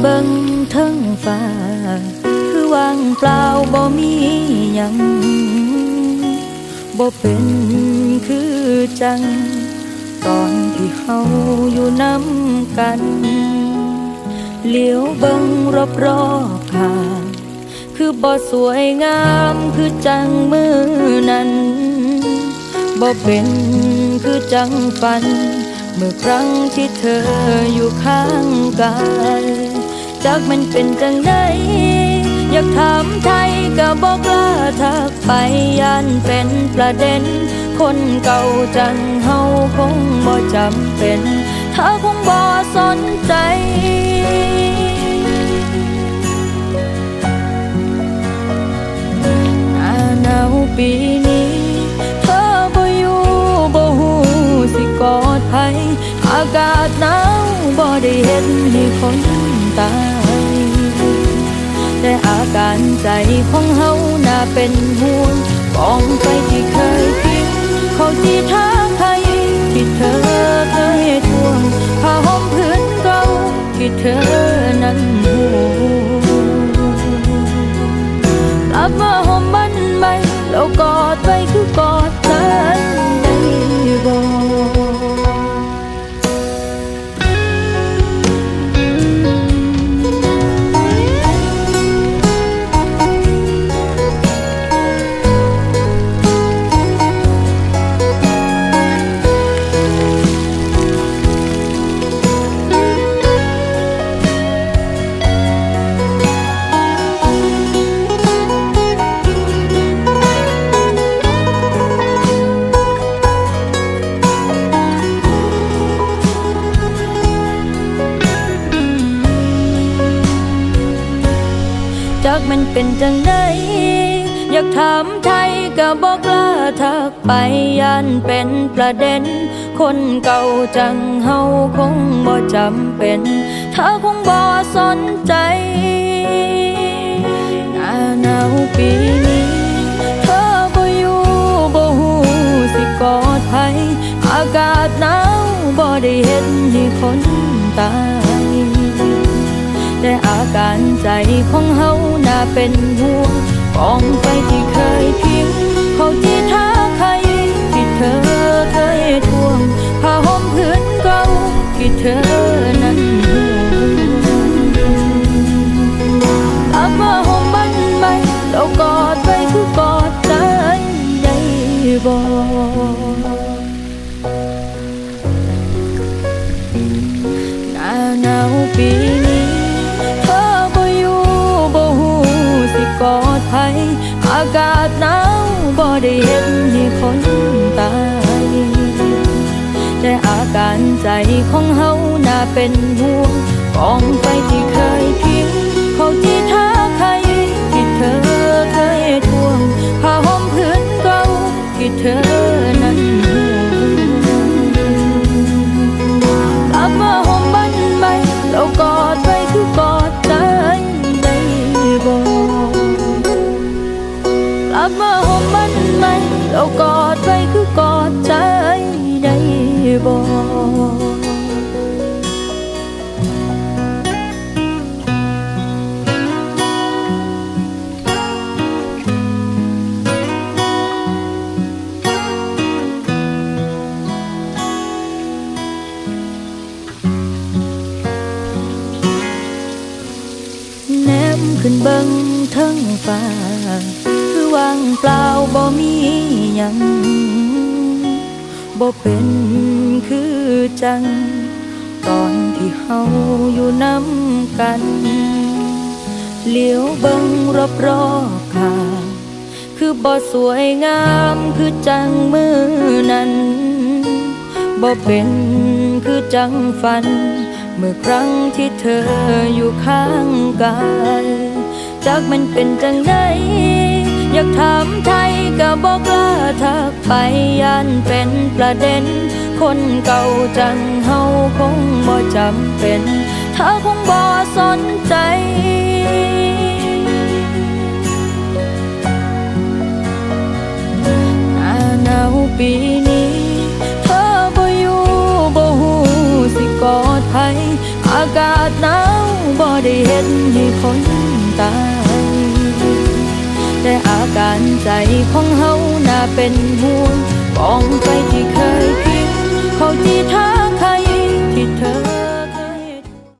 เบิ่งเทิงฟ้า คือว่างเปล่าบ่มีหยังบ่เป็นคือจัง ตอนที่เฮาอยู่น้ำกัน เหลียวเบิ่งรอบรอบๆข้างคือบ่สวยงามคือจังมือนั้นบ่เป็นคือจังฝัน เมื่อครั้งที่เธออยู่ข้างกาย จากมันเป็นจังไดอยากถามไทยก็บอกลาทักไปย่านเป็นประเด็น คนเก่าจังเฮาคงบ่จำเป็นเธอคงบ่สนใจหน้าหนาวปีนี้เธอบ่อยู่บ่ฮู้สิกอดไผอากาศหนาวบ่ได้เห็นให้คน การใจของเฮาน่าเป็นห่วง มันเป็นจังไดอยากถามไทยก็บอกลาทักไปย่านเป็นประเด็น คนเก่าจังเฮาคงบ่จำเป็นเธอคงบ่สนใจหน้าหนาวปีนี้เธอบ่อยู่บ่ฮู้สิกอดไผอากาศหนาวบ่ได้เห็นให้คนตายแต่อาการใจของเฮาน่า เป็นห่วงกองไฟที่เคยทิ้งเขาที่ท้าใครที่เธอเคยทวงผ้าห่มพื้นเก่าที่เธอนั้นห่วงกลับมาห่มมันไหมแล้วกอดไว้คือกอดใจได้บอกหน้าหนาวปี แต่อาการใจของเฮาน่าเป็นห่วงกองไฟที่เคยพิงเขาที่ท้า ขึ้นเบิ่งเทิงฟ้า คือว่างเปล่าบ่มีหยังบ่เป็นคือจัง ตอนที่เฮาอยู่น้ำกันเหลียวเบิ่งรอบรอบๆข้างคือบ่สวยงามคือจังมือนั้นบ่เป็นคือจังฝัน เมื่อครั้งที่เธออยู่ข้างกายจากมันเป็นจังไดอยากถามไทยก็บอกลาทักไปย่านเป็นประเด็น คนเก่าจังเฮาคงบ่จำเป็นเธอคงบ่สนใจหน้าหนาวปี เห็นให้คนตายแต่อาการใจของเฮาน่าเป็นห่วงกองไฟที่เคยพิงเขาที่ท้า